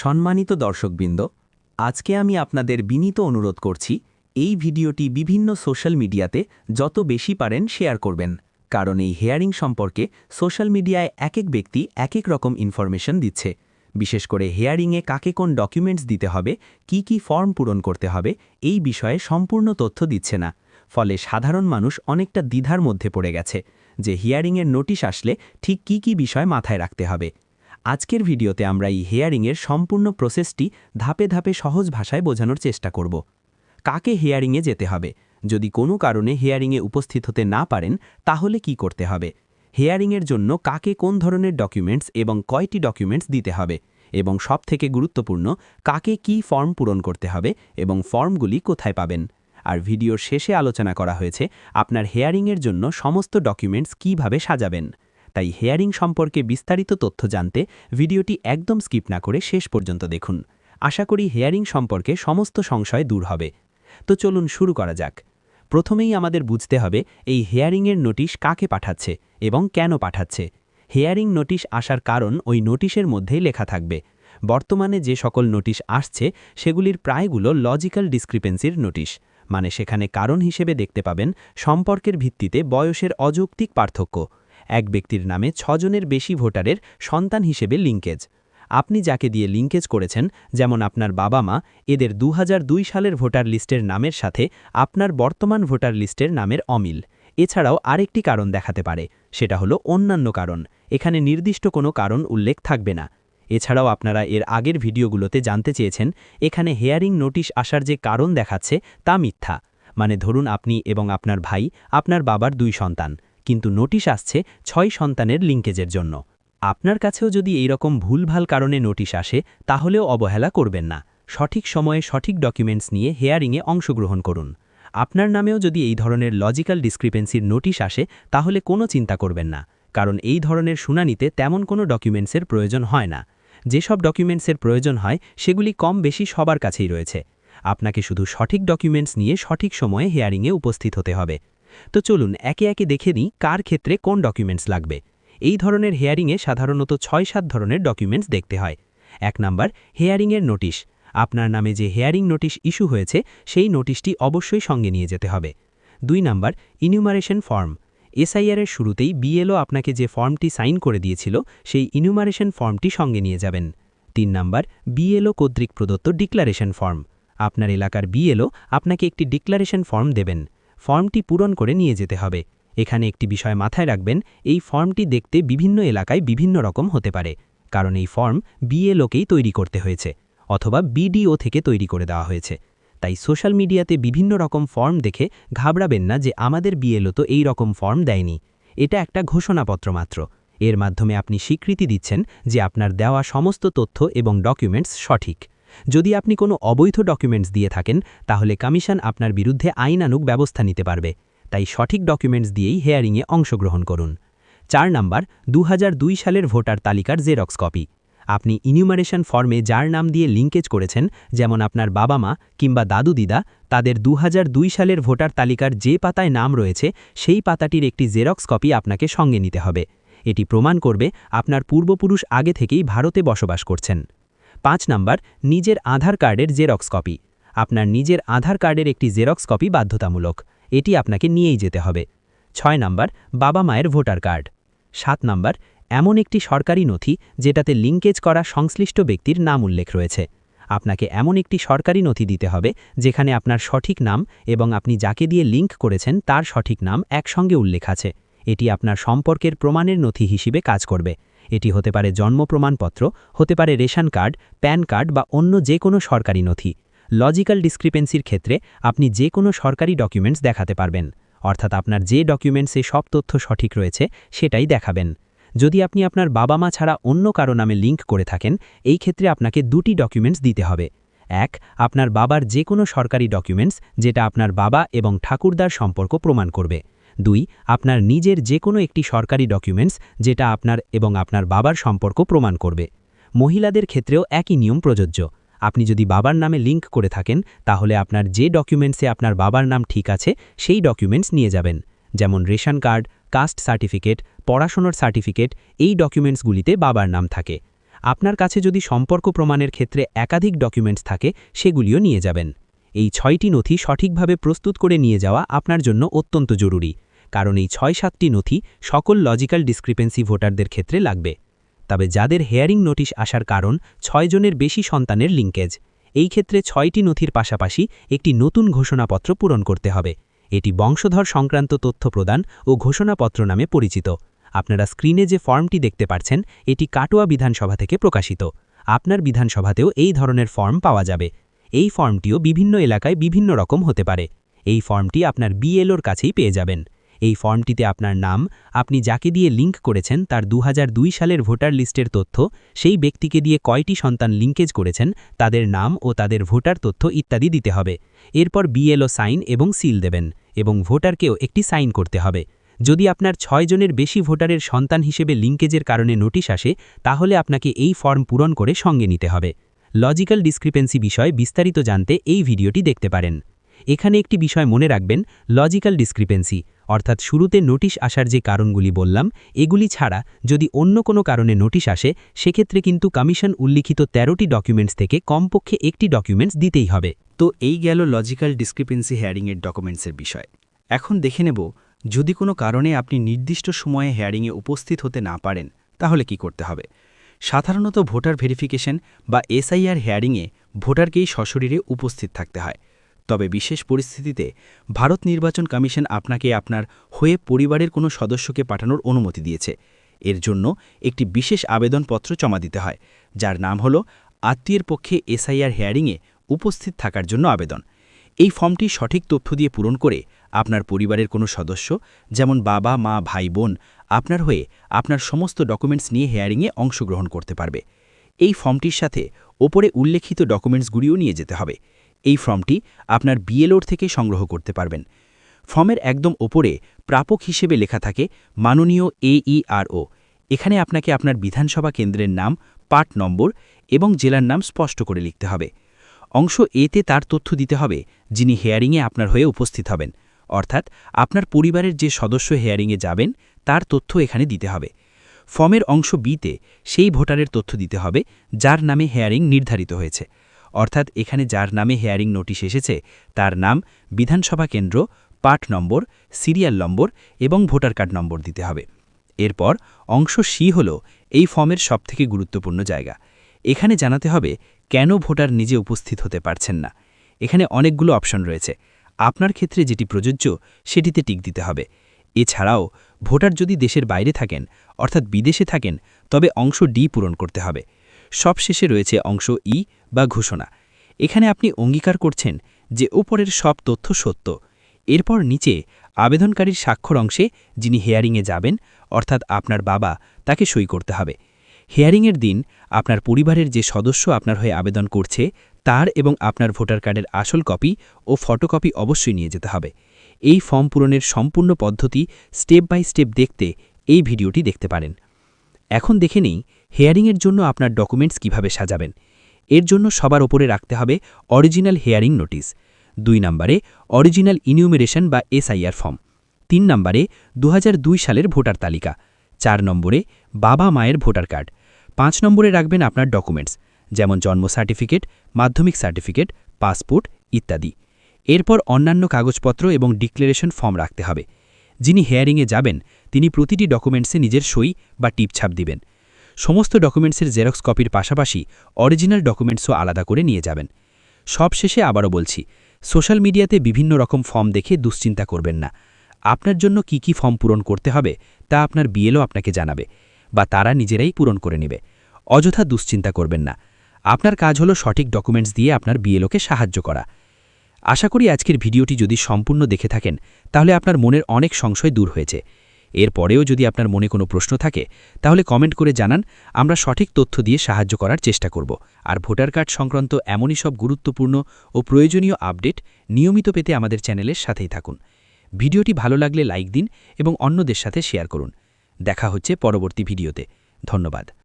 সম্মানিত দর্শকবৃন্দ, আজকে আমি আপনাদের বিনীত অনুরোধ করছি, এই ভিডিওটি বিভিন্ন সোশ্যাল মিডিয়াতে যত বেশি পারেন শেয়ার করবেন, কারণ এই হেয়ারিং সম্পর্কে সোশ্যাল মিডিয়ায় এক এক ব্যক্তি এক এক রকম ইনফরমেশন দিচ্ছে। বিশেষ করে হেয়ারিংয়ে কাকে কোন ডকুমেন্টস দিতে হবে, কি কি ফর্ম পূরণ করতে হবে, এই বিষয়ে সম্পূর্ণ তথ্য দিচ্ছে না। ফলে সাধারণ মানুষ অনেকটা দ্বিধার মধ্যে পড়ে গেছে যে হিয়ারিংয়ের নোটিশ আসলে ঠিক কি কি বিষয় মাথায় রাখতে হবে। আজকের ভিডিওতে আমরা এই হেয়ারিংয়ের সম্পূর্ণ প্রসেসটি ধাপে ধাপে সহজ ভাষায় বোঝানোর চেষ্টা করব। কাকে হেয়ারিংয়ে যেতে হবে? যদি কোনো কারণে হেয়ারিংয়ে উপস্থিত হতে না পারেন, তাহলে কি করতে হবে? হেয়ারিংয়ের জন্য কাকে কোন ধরনের ডকুমেন্টস এবং কয়টি ডকুমেন্টস দিতে হবে? এবং সবথেকে গুরুত্বপূর্ণ, কাকে কি ফর্ম পূরণ করতে হবে এবং ফর্মগুলি কোথায় পাবেন? আর ভিডিওর শেষে আলোচনা করা হয়েছে, আপনার হেয়ারিংয়ের জন্য সমস্ত ডকুমেন্টস কীভাবে সাজাবেন? তাই হেয়ারিং সম্পর্কে বিস্তারিত তথ্য জানতে ভিডিওটি একদম স্কিপ না করে শেষ পর্যন্ত দেখুন। আশা করি হেয়ারিং সম্পর্কে সমস্ত সংশয় দূর হবে। তো চলুন শুরু করা যাক। প্রথমেই আমাদের বুঝতে হবে এই হেয়ারিংয়ের নোটিশ কাকে পাঠাচ্ছে এবং কেন পাঠাচ্ছে। হেয়ারিং নোটিশ আসার কারণ ওই নোটিশের মধ্যেই লেখা থাকবে। বর্তমানে যে সকল নোটিশ আসছে, সেগুলির প্রায়গুলো লজিক্যাল ডিসক্রিপেন্সির নোটিশ মানে সেখানে কারণ হিসেবে দেখতে পাবেন সম্পর্কের ভিত্তিতে বয়সের অযৌক্তিক পার্থক্য। এক ব্যক্তির নামে ছজনের বেশি ভোটারের সন্তান হিসেবে লিঙ্কেজ। আপনি যাকে দিয়ে লিঙ্কেজ করেছেন, যেমন আপনার বাবা মা এদের দু হাজার দুই সালের ভোটার লিস্টের নামের সাথে আপনার বর্তমান ভোটার লিস্টের নামের অমিল। এছাড়াও আরেকটি কারণ দেখাতে পারে, সেটা হলো অন্যান্য কারণ। এখানে নির্দিষ্ট কোনো কারণ উল্লেখ থাকবে না। এছাড়াও আপনারা এর আগের ভিডিওগুলোতে জানতে চেয়েছেন, এখানে হেয়ারিং নোটিশ আসার যে কারণ দেখাচ্ছে তা মিথ্যা। মানে ধরুন আপনি এবং আপনার ভাই, আপনার বাবার দুই সন্তান। কিন্তু নোটিশ আসছে ছয় সন্তানের লিঙ্কেজের জন্য। আপনার কাছেও যদি এই রকম ভুলভাল কারণে নোটিশ আসে, তাহলেও অবহেলা করবেন না। সঠিক সময়ে সঠিক ডকুমেন্টস নিয়ে হেয়ারিংয়ে অংশগ্রহণ করুন। আপনার নামেও যদি এই ধরনের লজিক্যাল ডিসক্রিপেন্সির নোটিশ আসে, তাহলে কোনো চিন্তা করবেন না। কারণ এই ধরনের শুনানিতে তেমন কোনো ডকুমেন্টসের প্রয়োজন হয় না। যেসব ডকুমেন্টসের প্রয়োজন হয়, সেগুলি কম বেশি সবার কাছেই রয়েছে। আপনাকে শুধু সঠিক ডকুমেন্টস নিয়ে সঠিক সময়ে হেয়ারিংয়ে উপস্থিত হতে হবে। তো চলুন একে একে দেখে নিই কার ক্ষেত্রে কোন ডকুমেন্টস লাগবে। এই ধরনের হেয়ারিংয়ে সাধারণত ছয় সাত ধরনের ডকুমেন্টস দেখতে হয়। এক নাম্বার হেয়ারিংয়ের নোটিশ আপনার নামে যে হেয়ারিং নোটিশ ইস্যু হয়েছে, সেই নোটিশটি অবশ্যই সঙ্গে নিয়ে যেতে হবে। দুই নাম্বার ইনিউমারেশন ফর্ম এসআইআরের শুরুতেই বিএলও আপনাকে যে ফর্মটি সাইন করে দিয়েছিল, সেই ইনিউমারেশন ফর্মটি সঙ্গে নিয়ে যাবেন। তিন নাম্বার বিএলও কর্তৃক প্রদত্ত ডিক্লারেশন ফর্ম আপনার এলাকার বিএলও আপনাকে একটি ডিক্লারেশন ফর্ম দেবেন। ফর্মটি পূরণ করে নিয়ে যেতে হবে। এখানে একটি বিষয় মাথায় রাখবেন, এই ফর্মটি দেখতে বিভিন্ন এলাকায় বিভিন্ন রকম হতে পারে, কারণ এই ফর্ম বিএলওকেই তৈরি করতে হয়েছে, অথবা বিডিও থেকে তৈরি করে দেওয়া হয়েছে। তাই সোশ্যাল মিডিয়াতে বিভিন্ন রকম ফর্ম দেখে ঘাবড়াবেন না যে আমাদের বিএলও তো এই রকম ফর্ম দেয়নি। এটা একটা ঘোষণাপত্র মাত্র। এর মাধ্যমে আপনি স্বীকৃতি দিচ্ছেন যে আপনার দেওয়া সমস্ত তথ্য এবং ডকুমেন্টস সঠিক। যদি আপনি কোনো অবৈধ ডকুমেন্টস দিয়ে থাকেন, তাহলে কমিশন আপনার বিরুদ্ধে আইনানুক ব্যবস্থা নিতে পারবে। তাই সঠিক ডকুমেন্টস দিয়েই হেয়ারিংয়ে অংশগ্রহণ করুন। চার নাম্বার দু সালের ভোটার তালিকার জেরক্স কপি আপনি ইনিউমারেশন ফর্মে যার নাম দিয়ে লিঙ্কেজ করেছেন, যেমন আপনার বাবা মা কিংবা দাদু দিদা, তাদের দু হাজার দুই সালের ভোটার তালিকার যে পাতায় নাম রয়েছে, সেই পাতাটির একটি জেরক্স কপি আপনাকে সঙ্গে নিতে হবে। এটি প্রমাণ করবে আপনার পূর্বপুরুষ আগে থেকেই ভারতে বসবাস করছেন। পাঁচ নাম্বার, নিজের আধার কার্ডের জেরক্স কপি। আপনার নিজের আধার কার্ডের একটি জেরক্স কপি বাধ্যতামূলক। এটি আপনাকে নিয়েই যেতে হবে। ছয় নাম্বার, বাবা মায়ের ভোটার কার্ড। সাত নাম্বার, এমন একটি সরকারি নথি যেটাতে লিঙ্কেজ করা সংশ্লিষ্ট ব্যক্তির নাম উল্লেখ রয়েছে। আপনাকে এমন একটি সরকারি নথি দিতে হবে যেখানে আপনার সঠিক নাম এবং আপনি যাকে দিয়ে লিঙ্ক করেছেন তার সঠিক নাম একসঙ্গে উল্লেখ আছে। এটি আপনার সম্পর্কের প্রমাণের নথি হিসেবে কাজ করবে। এটি হতে পারে জন্ম প্রমাণপত্র, হতে পারে রেশন কার্ড, প্যান কার্ড বা অন্য যে কোনো সরকারি নথি। লজিক্যাল ডিসক্রিপেন্সির ক্ষেত্রে আপনি যে কোনো সরকারি ডকুমেন্টস দেখাতে পারবেন। অর্থাৎ আপনার যে ডকুমেন্টসে সব তথ্য সঠিক রয়েছে, সেটাই দেখাবেন। যদি আপনি আপনার বাবা মা ছাড়া অন্য কারও নামে লিঙ্ক করে থাকেন, এই ক্ষেত্রে আপনাকে দুটি ডকুমেন্টস দিতে হবে। এক, আপনার বাবার যে কোনো সরকারি ডকুমেন্টস, যেটা আপনার বাবা এবং ঠাকুরদার সম্পর্ক প্রমাণ করবে। দুই, আপনার নিজের যে কোনো একটি সরকারি ডকুমেন্টস যেটা আপনার এবং আপনার বাবার সম্পর্ক প্রমাণ করবে। মহিলাদের ক্ষেত্রেও একই নিয়ম প্রযোজ্য। আপনি যদি বাবার নামে লিঙ্ক করে থাকেন, তাহলে আপনার যে ডকুমেন্টসে আপনার বাবার নাম ঠিক আছে, সেই ডকুমেন্টস নিয়ে যাবেন। যেমন রেশন কার্ড কাস্ট সার্টিফিকেট পড়াশোনার সার্টিফিকেট এই ডকুমেন্টসগুলিতে বাবার নাম থাকে। আপনার কাছে যদি সম্পর্ক প্রমাণের ক্ষেত্রে একাধিক ডকুমেন্টস থাকে, সেগুলিও নিয়ে যাবেন। এই ছয়টি নথি সঠিকভাবে প্রস্তুত করে নিয়ে যাওয়া আপনার জন্য অত্যন্ত জরুরি, কারণ এই ছয় সাতটি নথি সকল লজিক্যাল ডিসক্রিপেন্সি ভোটারদের ক্ষেত্রে লাগবে। তবে যাদের হেয়ারিং নোটিশ আসার কারণ ছয়জনের বেশি সন্তানের লিঙ্কেজ। এই ক্ষেত্রে ছয়টি নথির পাশাপাশি একটি নতুন ঘোষণাপত্র পূরণ করতে হবে। এটি বংশধর সংক্রান্ত তথ্য প্রদান ও ঘোষণাপত্র নামে পরিচিত। আপনারা স্ক্রিনে যে ফর্মটি দেখতে পাচ্ছেন এটি কাটোয়া বিধানসভা থেকে প্রকাশিত। আপনার বিধানসভাতেও এই ধরনের ফর্ম পাওয়া যাবে। এই ফর্মটিও বিভিন্ন এলাকায় বিভিন্ন রকম হতে পারে। এই ফর্মটি আপনার বিএলওর কাছেই পেয়ে যাবেন। এই ফর্মটিতে আপনার নাম, আপনি যাকে দিয়ে লিঙ্ক করেছেন, তার দু হাজার দুই সালের ভোটার লিস্টের তথ্য, সেই ব্যক্তিকে দিয়ে কয়টি সন্তান লিঙ্কেজ করেছেন, তাদের নাম ও তাদের ভোটার তথ্য ইত্যাদি দিতে হবে। এরপর বিএলও সাইন এবং সিল দেবেন এবং ভোটারকেও একটি সাইন করতে হবে। যদি আপনার ছয় জনের বেশি ভোটারের সন্তান হিসেবে লিঙ্কেজের কারণে নোটিশ আসে, তাহলে আপনাকে এই ফর্ম পূরণ করে সঙ্গে নিতে হবে। লজিক্যাল ডিসক্রিপেন্সি বিষয়ে বিস্তারিত জানতে এই ভিডিওটি দেখতে পারেন। এখানে একটি বিষয় মনে রাখবেন, লজিক্যাল ডিসক্রিপেন্সি, অর্থাৎ শুরুতে নোটিশ আসার যে কারণগুলি বললাম, এগুলি ছাড়া যদি অন্য কোনো কারণে নোটিশ আসে, সেক্ষেত্রে কিন্তু কমিশন উল্লিখিত ১৩টি ডকুমেন্টস থেকে কমপক্ষে একটি ডকুমেন্টস দিতেই হবে। তো এই গেল লজিক্যাল ডিসক্রিপেন্সি হেয়ারিংয়ের ডকুমেন্টসের বিষয়। এখন দেখে নেব, যদি কোনো কারণে আপনি নির্দিষ্ট সময়ে হেয়ারিংয়ে উপস্থিত হতে না পারেন, তাহলে কি করতে হবে? সাধারণত ভোটার ভেরিফিকেশন বা এসআইআর হেয়ারিংয়ে ভোটারকেই সশরীরে উপস্থিত থাকতে হয়। তবে বিশেষ পরিস্থিতিতে ভারত নির্বাচন কমিশন আপনাকে আপনার হয়ে পরিবারের কোনো সদস্যকে পাঠানোর অনুমতি দিয়েছে। এর জন্য একটি বিশেষ আবেদনপত্র জমা দিতে হয়, যার নাম হল আত্মীয়ের পক্ষে এসআইআর হেয়ারিংয়ে উপস্থিত থাকার জন্য আবেদন। এই ফর্মটি সঠিক তথ্য দিয়ে পূরণ করে আপনার পরিবারের কোনো সদস্য, যেমন বাবা, মা, ভাই, বোন আপনার হয়ে আপনার সমস্ত ডকুমেন্টস নিয়ে হেয়ারিংয়ে অংশগ্রহণ করতে পারবে। এই ফর্মটির সাথে ওপরে উল্লেখিত ডকুমেন্টসগুলিও নিয়ে যেতে হবে। এই ফর্মটি আপনার বিএলওর থেকে সংগ্রহ করতে পারবেন। ফর্মের একদম ওপরে প্রাপক হিসেবে লেখা থাকে মাননীয় এইআরও এখানে আপনাকে আপনার বিধানসভা কেন্দ্রের নাম পার্ট নম্বর এবং জেলার নাম স্পষ্ট করে লিখতে হবে। অংশ এতে তার তথ্য দিতে হবে, যিনি হেয়ারিংয়ে আপনার হয়ে উপস্থিত হবেন। অর্থাৎ আপনার পরিবারের যে সদস্য হেয়ারিংয়ে যাবেন তার তথ্য এখানে দিতে হবে। ফর্মের অংশ বিতে সেই ভোটারের তথ্য দিতে হবে, যার নামে হেয়ারিং নির্ধারিত হয়েছে। অর্থাৎ এখানে যার নামে হেয়ারিং নোটিশ এসেছে, তার নাম বিধানসভা কেন্দ্র পাঠ নম্বর, সিরিয়াল নম্বর এবং ভোটার কার্ড নম্বর দিতে হবে। এরপর অংশ সি হল এই ফর্মের সবথেকে গুরুত্বপূর্ণ জায়গা। এখানে জানাতে হবে, কেন ভোটার নিজে উপস্থিত হতে পারছেন না? এখানে অনেকগুলো অপশন রয়েছে। আপনার ক্ষেত্রে যেটি প্রযোজ্য, সেটিতে টিক দিতে হবে। এছাড়াও ভোটার যদি দেশের বাইরে থাকেন, অর্থাৎ বিদেশে থাকেন, তবে অংশ ডি পূরণ করতে হবে। সবশেষে রয়েছে অংশ ই বা ঘোষণা। এখানে আপনি অঙ্গীকার করছেন যে ওপরের সব তথ্য সত্য। এরপর নিচে আবেদনকারীর স্বাক্ষর অংশে যিনি হেয়ারিংয়ে যাবেন, অর্থাৎ আপনার বাবা, তাকে সই করতে হবে। হেয়ারিংয়ের দিন আপনার পরিবারের যে সদস্য আপনার হয়ে আবেদন করছে, তার এবং আপনার ভোটার কার্ডের আসল কপি ও ফটোকপি অবশ্যই নিয়ে যেতে হবে। এই ফর্ম পূরণের সম্পূর্ণ পদ্ধতি স্টেপ বাই স্টেপ দেখতে এই ভিডিওটি দেখতে পারেন। এখন দেখে নেই হেয়ারিংয়ের জন্য আপনার ডকুমেন্টস কীভাবে সাজাবেন। এর জন্য সবার ওপরে রাখতে হবে অরিজিনাল হেয়ারিং নোটিস দুই নম্বরে অরিজিনাল ইনিউমেরেশন বা এসআইআর ফর্ম। তিন নম্বরে দু হাজার দুই সালের ভোটার তালিকা। চার নম্বরে বাবা মায়ের ভোটার কার্ড। পাঁচ নম্বরে রাখবেন আপনার ডকুমেন্টস, যেমন জন্ম সার্টিফিকেট, মাধ্যমিক সার্টিফিকেট, পাসপোর্ট ইত্যাদি। এরপর অন্যান্য কাগজপত্র এবং ডিক্লারেশন ফর্ম রাখতে হবে। যিনি হেয়ারিংয়ে যাবেন, তিনি প্রতিটি ডকুমেন্টসে নিজের সই বা টিপছাপ দিবেন। সমস্ত ডকুমেন্টসের জেরক্স কপির পাশাপাশি অরিজিনাল ডকুমেন্টসও আলাদা করে নিয়ে যাবেন। সব শেষে আবারও বলছি, সোশ্যাল মিডিয়াতে বিভিন্ন রকম ফর্ম দেখে দুশ্চিন্তা করবেন না। আপনার জন্য কি কি ফর্ম পূরণ করতে হবে, তা আপনার বিএলও আপনাকে জানাবে বা তারা নিজেরাই পূরণ করে নেবে। অযথা দুশ্চিন্তা করবেন না। আপনার কাজ হলো সঠিক ডকুমেন্টস দিয়ে আপনার বিএলওকে সাহায্য করা। আশা করি আজকের ভিডিওটি যদি সম্পূর্ণ দেখে থাকেন, তাহলে আপনার মনের অনেক সংশয় দূর হয়েছে। এরপরেও যদি আপনার মনে কোনো প্রশ্ন থাকে, তাহলে কমেন্ট করে জানান, আমরা সঠিক তথ্য দিয়ে সাহায্য করার চেষ্টা করব। আর ভোটার কার্ড সংক্রান্ত এমনই সব গুরুত্বপূর্ণ ও প্রয়োজনীয় আপডেট নিয়মিত পেতে আমাদের চ্যানেলের সাথেই থাকুন। ভিডিওটি ভালো লাগলে লাইক দিন এবং অন্যদের সাথে শেয়ার করুন। দেখা হচ্ছে পরবর্তী ভিডিওতে। ধন্যবাদ।